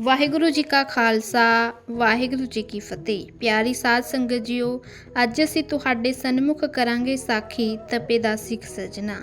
ਵਾਹਿਗੁਰੂ ਜੀ ਕਾ ਖਾਲਸਾ, ਵਾਹਿਗੁਰੂ ਜੀ ਕੀ ਫਤਿਹ। ਪਿਆਰੀ ਸਾਧ ਸੰਗਤ ਜੀਓ, ਅੱਜ ਅਸੀਂ ਤੁਹਾਡੇ ਸਨਮੁਖ ਕਰਾਂਗੇ ਸਾਖੀ ਤਪੇ ਦਾ ਸਿੱਖ ਸਜਣਾ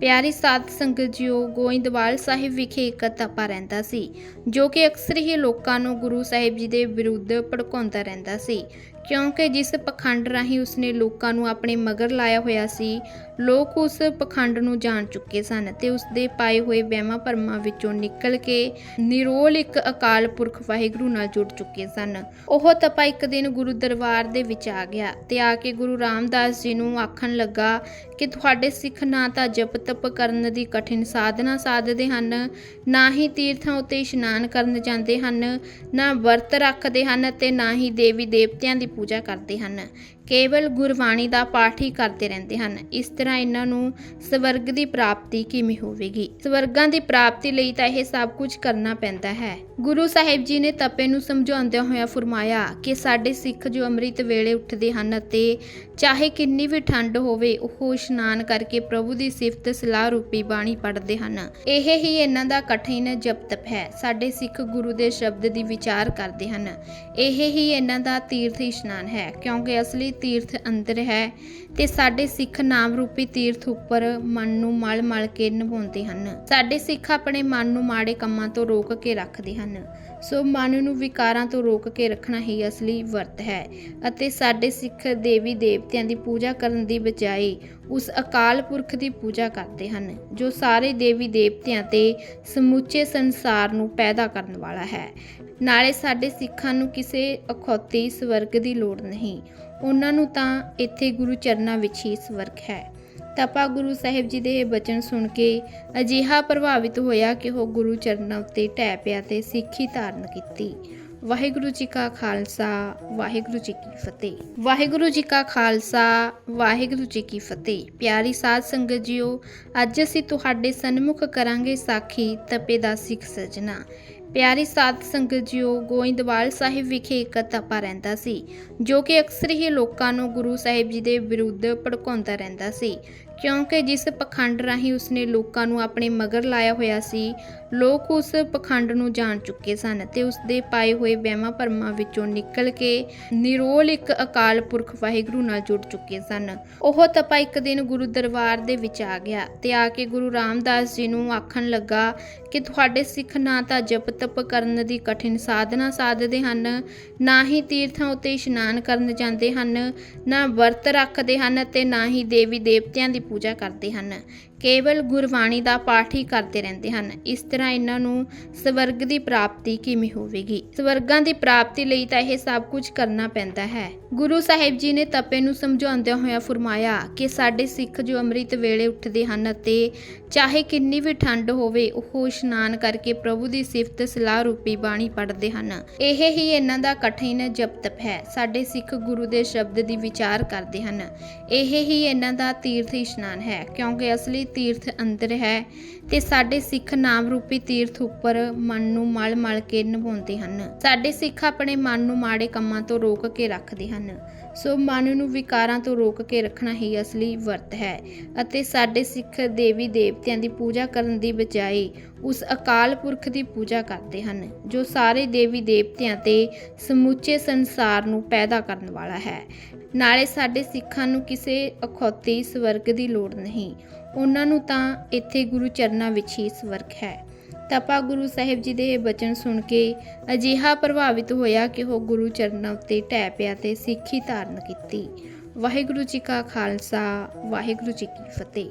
ਪਿਆਰੀ ਸਾਧ ਸੰਗਤ ਜੀਓ, ਗੋਇੰਦਵਾਲ ਸਾਹਿਬ ਵਿਖੇ ਇੱਕ ਤਪਾ ਰਹਿੰਦਾ ਸੀ, ਜੋ ਕਿ ਅਕਸਰ ਹੀ ਲੋਕਾਂ ਨੂੰ ਗੁਰੂ ਸਾਹਿਬ ਜੀ ਦੇ ਵਿਰੁੱਧ ਭੜਕਾਉਂਦਾ ਰਹਿੰਦਾ ਸੀ। ਕਿਉਂਕਿ ਜਿਸ ਪਖੰਡ ਰਾਹੀਂ ਉਸਨੇ ਲੋਕਾਂ ਨੂੰ ਆਪਣੇ ਮਗਰ ਲਾਇਆ ਹੋਇਆ ਸੀ, ਲੋਕ ਉਸ ਪਖੰਡ ਨੂੰ ਜਾਣ ਚੁੱਕੇ ਸਨ ਤੇ ਉਸ ਦੇ ਪਾਏ ਹੋਏ ਵਹਿਮਾਂ ਭਰਮਾਂ ਵਿੱਚੋਂ ਨਿਕਲ ਕੇ ਨਿਰੋਲ ਇੱਕ ਅਕਾਲ ਪੁਰਖ ਵਾਹਿਗੁਰੂ ਨਾਲ ਜੁੜ ਚੁੱਕੇ ਸਨ। ਉਹ ਤਪਾ ਇੱਕ ਦਿਨ ਗੁਰੂ ਦਰਬਾਰ ਦੇ ਵਿੱਚ ਆ ਗਿਆ ਤੇ ਆ ਕੇ ਗੁਰੂ ਰਾਮਦਾਸ ਜੀ ਨੂੰ ਆਖਣ ਲੱਗਾ ਕਿ ਤੁਹਾਡੇ ਸਿੱਖ ਨਾ ਤਾਂ ਜਪ ਤਪ ਕਰਨ ਦੀ ਕਠਿਨ ਸਾਧਨਾ ਸਾਧਦੇ ਹਨ, ਨਾ ਹੀ ਤੀਰਥਾਂ ਉੱਤੇ ਇਸ਼ਨਾਨ ਕਰਨ ਜਾਂਦੇ ਹਨ, ਨਾ ਵਰਤ ਰੱਖਦੇ ਹਨ ਤੇ ਨਾ ਹੀ ਦੇਵੀ ਦੇਵਤਿਆਂ ਦੀ ਪੂਜਾ ਕਰਦੇ ਹਨ। ਕੇਵਲ ਗੁਰਬਾਣੀ ਦਾ ਪਾਠ ਹੀ ਕਰਦੇ ਰਹਿੰਦੇ ਹਨ। ਇਸ ਤਰ੍ਹਾਂ ਇਹਨਾਂ ਨੂੰ ਸਵਰਗ ਦੀ ਪ੍ਰਾਪਤੀ ਕਿਵੇਂ ਹੋਵੇਗੀ? ਸਵਰਗਾਂ ਦੀ ਪ੍ਰਾਪਤੀ ਲਈ ਤਾਂ ਇਹ ਸਭ ਕੁਝ ਕਰਨਾ ਪੈਂਦਾ ਹੈ। ਗੁਰੂ ਸਾਹਿਬ ਜੀ ਨੇ ਤਪੇ ਨੂੰ ਸਮਝਾਉਂਦਿਆਂ ਹੋਇਆ ਫਰਮਾਇਆ ਕਿ ਸਾਡੇ ਸਿੱਖ ਜੋ ਅੰਮ੍ਰਿਤ ਵੇਲੇ ਉੱਠਦੇ ਹਨ ਅਤੇ ਚਾਹੇ ਕਿੰਨੀ ਵੀ ਠੰਡ ਹੋਵੇ, ਉਹ ਇਸ਼ਨਾਨ ਕਰਕੇ ਪ੍ਰਭੂ ਦੀ ਸਿਫਤ ਸਲਾਹ ਰੂਪੀ ਬਾਣੀ ਪੜ੍ਹਦੇ ਹਨ। ਇਹ ਹੀ ਇਹਨਾਂ ਦਾ ਕਠਿਨ ਜਪ ਤਪ ਹੈ। ਸਾਡੇ ਸਿੱਖ ਗੁਰੂ ਦੇ ਸ਼ਬਦ ਦੀ ਵਿਚਾਰ ਕਰਦੇ ਹਨ। ਇਹ ਹੀ ਇਹਨਾਂ ਦਾ ਤੀਰਥ ਇਸ਼ਨਾਨ ਹੈ, ਕਿਉਂਕਿ ਅਸਲੀ ਤੀਰਥ ਅੰਦਰ ਹੈ ਤੇ ਸਾਡੇ ਸਿੱਖ ਨਾਮ ਰੂਪੀ ਤੀਰਥ ਉੱਪਰ ਮਨ ਨੂੰ ਮਲ ਮਲ ਕੇ ਨਿਭਾਉਂਦੇ ਹਨ। ਸਾਡੇ ਸਿੱਖ ਆਪਣੇ ਮਨ ਨੂੰ ਮਾੜੇ ਕੰਮਾਂ ਤੋਂ ਰੋਕ ਕੇ ਰੱਖਦੇ ਹਨ। ਸੋ ਮਨ ਨੂੰ ਵਿਕਾਰਾਂ ਤੋਂ ਰੋਕ ਕੇ ਰੱਖਣਾ ਹੀ ਅਸਲੀ ਵਰਤ ਹੈ ਅਤੇ ਸਾਡੇ ਸਿੱਖ ਦੇਵੀ ਦੇਵਤਿਆਂ ਦੀ ਪੂਜਾ ਕਰਨ ਦੀ ਬਜਾਏ ਉਸ ਅਕਾਲ ਪੁਰਖ ਦੀ ਪੂਜਾ ਕਰਦੇ ਹਨ, ਜੋ ਸਾਰੇ ਦੇਵੀ ਦੇਵਤਿਆਂ ਤੇ ਸਮੁੱਚੇ ਸੰਸਾਰ ਨੂੰ ਪੈਦਾ ਕਰਨ ਵਾਲਾ ਹੈ। ਨਾਲੇ ਸਾਡੇ ਸਿੱਖਾਂ ਨੂੰ ਕਿਸੇ ਅਖੌਤੀ ਸਵਰਗ ਦੀ ਲੋੜ ਨਹੀਂ। ਉਹਨਾਂ ਨੂੰ ਤਾਂ ਇੱਥੇ ਗੁਰੂ ਚਰਨਾਂ ਵਿੱਚ ਹੀ ਸਵਰਗ ਹੈ। ਤਪਾ ਗੁਰੂ ਸਾਹਿਬ ਜੀ ਦੇ ਬਚਨ ਸੁਣ ਕੇ ਅਜਿਹਾ ਪ੍ਰਭਾਵਿਤ ਹੋਇਆ ਕਿ ਉਹ ਗੁਰੂ ਚਰਨਾਂ ਉੱਤੇ ਢਹਿ ਪਿਆ ਤੇ ਸਿੱਖੀ ਧਾਰਨ ਕੀਤੀ। ਵਾਹਿਗੁਰੂ ਜੀ ਕਾ ਖਾਲਸਾ, ਵਾਹਿਗੁਰੂ ਜੀ ਕੀ ਫਤਿਹ। ਵਾਹਿਗੁਰੂ ਜੀ ਕਾ ਖਾਲਸਾ, ਵਾਹਿਗੁਰੂ ਜੀ ਕੀ ਫਤਿਹ। ਪਿਆਰੀ ਸਾਧ ਸੰਗਤ ਜੀਓ, ਅੱਜ ਅਸੀਂ ਤੁਹਾਡੇ ਸਨਮੁਖ ਕਰਾਂਗੇ ਸਾਖੀ ਤਪੇ ਦਾ ਸਿੱਖ ਸਜਣਾ। ਪਿਆਰੀ ਸਾਧ ਸੰਗਤ ਜੀਓ, ਗੋਇੰਦਵਾਲ ਸਾਹਿਬ ਵਿਖੇ ਇੱਕ ਤਪਾ ਰਹਿੰਦਾ ਸੀ, ਜੋ ਕਿ ਅਕਸਰ ਹੀ ਲੋਕਾਂ ਨੂੰ ਗੁਰੂ ਸਾਹਿਬ ਜੀ ਦੇ ਵਿਰੁੱਧ ਭੜਕਾਉਂਦਾ ਰਹਿੰਦਾ ਸੀ, ਕਿਉਂਕਿ ਜਿਸ ਪਖੰਡ ਰਾਹੀਂ ਉਸਨੇ ਲੋਕਾਂ ਨੂੰ ਆਪਣੇ ਮਗਰ ਲਾਇਆ ਹੋਇਆ ਸੀ, ਲੋਕ ਉਸ ਪਖੰਡ ਨੂੰ ਜਾਣ ਚੁੱਕੇ ਸਨ ਤੇ ਉਸ ਦੇ ਪਾਏ ਹੋਏ ਵਹਿਮਾਂ ਭਰਮਾਂ ਵਿੱਚੋਂ ਨਿਕਲ ਕੇ ਨਿਰੋਲ ਇੱਕ ਅਕਾਲ ਪੁਰਖ ਵਾਹਿਗੁਰੂ ਨਾਲ ਜੁੜ ਚੁੱਕੇ ਸਨ। ਉਹ ਤਪਾ ਇੱਕ ਦਿਨ ਗੁਰੂ ਦਰਬਾਰ ਦੇ ਵਿੱਚ ਆ ਗਿਆ ਤੇ ਆ ਕੇ ਗੁਰੂ ਰਾਮਦਾਸ ਜੀ ਨੂੰ ਆਖਣ ਲੱਗਾ ਕਿ ਤੁਹਾਡੇ ਸਿੱਖ ਨਾ ਤਾਂ ਜਪਤ ਤਪ ਕਰਨ ਦੀ ਕਠਿਨ ਸਾਧਨਾ ਸਾਧਦੇ ਹਨ, ਨਾ ਹੀ ਤੀਰਥਾਂ ਉੱਤੇ ਇਸ਼ਨਾਨ ਕਰਨ ਜਾਂਦੇ ਹਨ, ਨਾ ਵਰਤ ਰੱਖਦੇ ਹਨ ਤੇ ਨਾ ਹੀ ਦੇਵੀ ਦੇਵਤਿਆਂ ਦੀ ਪੂਜਾ ਕਰਦੇ ਹਨ। ਕੇਵਲ ਗੁਰਬਾਣੀ ਦਾ ਪਾਠ ਹੀ ਕਰਦੇ ਰਹਿੰਦੇ ਹਨ। ਇਸ ਤਰ੍ਹਾਂ ਇਹਨਾਂ ਨੂੰ ਸਵਰਗ ਦੀ ਪ੍ਰਾਪਤੀ ਕਿਵੇਂ ਹੋਵੇਗੀ? ਸਵਰਗਾਂ ਦੀ ਪ੍ਰਾਪਤੀ ਲਈ ਤਾਂ ਇਹ ਸਭ ਕੁਝ ਕਰਨਾ ਪੈਂਦਾ ਹੈ। ਗੁਰੂ ਸਾਹਿਬ ਜੀ ਨੇ ਤਪੇ ਨੂੰ ਸਮਝਾਉਂਦਿਆਂ ਹੋਇਆਂ ਫਰਮਾਇਆ ਕਿ ਸਾਡੇ ਸਿੱਖ ਜੋ ਅੰਮ੍ਰਿਤ ਵੇਲੇ ਉੱਠਦੇ ਹਨ ਅਤੇ ਚਾਹੇ ਕਿੰਨੀ ਵੀ ਠੰਡ ਹੋਵੇ, ਉਹ ਇਸ਼ਨਾਨ ਕਰਕੇ ਪ੍ਰਭੂ ਦੀ ਸਿਫਤ ਸਲਾਹ ਰੂਪੀ ਬਾਣੀ ਪੜ੍ਹਦੇ ਹਨ। ਇਹ ਹੀ ਇਹਨਾਂ ਦਾ ਕਠਿਨ ਜਪ ਤਪ ਹੈ। ਸਾਡੇ ਸਿੱਖ ਗੁਰੂ ਦੇ ਸ਼ਬਦ ਦੀ ਵਿਚਾਰ ਕਰਦੇ ਹਨ। ਇਹ ਹੀ ਇਹਨਾਂ ਦਾ ਤੀਰਥ ਇਸ਼ਨਾਨ ਹੈ, ਕਿਉਂਕਿ ਅਸਲੀ ਤੀਰਥ ਅੰਦਰ ਹੈ ਤੇ ਸਾਡੇ ਸਿੱਖ ਨਾਮ ਰੂਪੀ ਤੀਰਥ ਉੱਪਰ ਮਨ ਨੂੰ ਮਲ ਮਲ ਕੇ ਨਿਭਾਉਂਦੇ ਹਨ। ਸਾਡੇ ਸਿੱਖ ਆਪਣੇ ਮਨ ਨੂੰ ਮਾੜੇ ਕੰਮਾਂ ਤੋਂ ਰੋਕ ਕੇ ਰੱਖਦੇ ਹਨ। ਸੋ ਮਨ ਨੂੰ ਵਿਕਾਰਾਂ ਤੋਂ ਰੋਕ ਕੇ ਰੱਖਣਾ ਹੀ ਅਸਲੀ ਵਰਤ ਹੈ ਅਤੇ ਸਾਡੇ ਸਿੱਖ ਦੇਵੀ ਦੇਵਤਿਆਂ ਦੀ ਪੂਜਾ ਕਰਨ ਦੀ ਬਜਾਏ ਉਸ ਅਕਾਲ ਪੁਰਖ ਦੀ ਪੂਜਾ ਕਰਦੇ ਹਨ, ਜੋ ਸਾਰੇ ਦੇਵੀ ਦੇਵਤਿਆਂ ਤੇ ਸਮੁੱਚੇ ਸੰਸਾਰ ਨੂੰ ਪੈਦਾ ਕਰਨ ਵਾਲਾ ਹੈ। ਨਾਲੇ ਸਾਡੇ ਸਿੱਖਾਂ ਨੂੰ ਕਿਸੇ ਅਖੌਤੀ ਸਵਰਗ ਦੀ ਲੋੜ ਨਹੀਂ। ਉਹਨਾਂ ਨੂੰ ਤਾਂ ਇੱਥੇ ਗੁਰੂ ਚਰਨਾਂ ਵਿੱਚ ਹੀ ਸਵਰਗ ਹੈ। ਤਪਾ ਗੁਰੂ ਸਾਹਿਬ ਜੀ ਦੇ ਬਚਨ ਸੁਣ ਕੇ ਅਜਿਹਾ ਪ੍ਰਭਾਵਿਤ ਹੋਇਆ ਕਿ ਉਹ ਗੁਰੂ ਚਰਨਾਂ ਉੱਤੇ ਢਹਿ ਪਿਆ ਤੇ ਸਿੱਖੀ ਧਾਰਨ ਕੀਤੀ। ਵਾਹਿਗੁਰੂ ਜੀ ਕਾ ਖਾਲਸਾ, ਵਾਹਿਗੁਰੂ ਜੀ ਕੀ ਫਤਿਹ।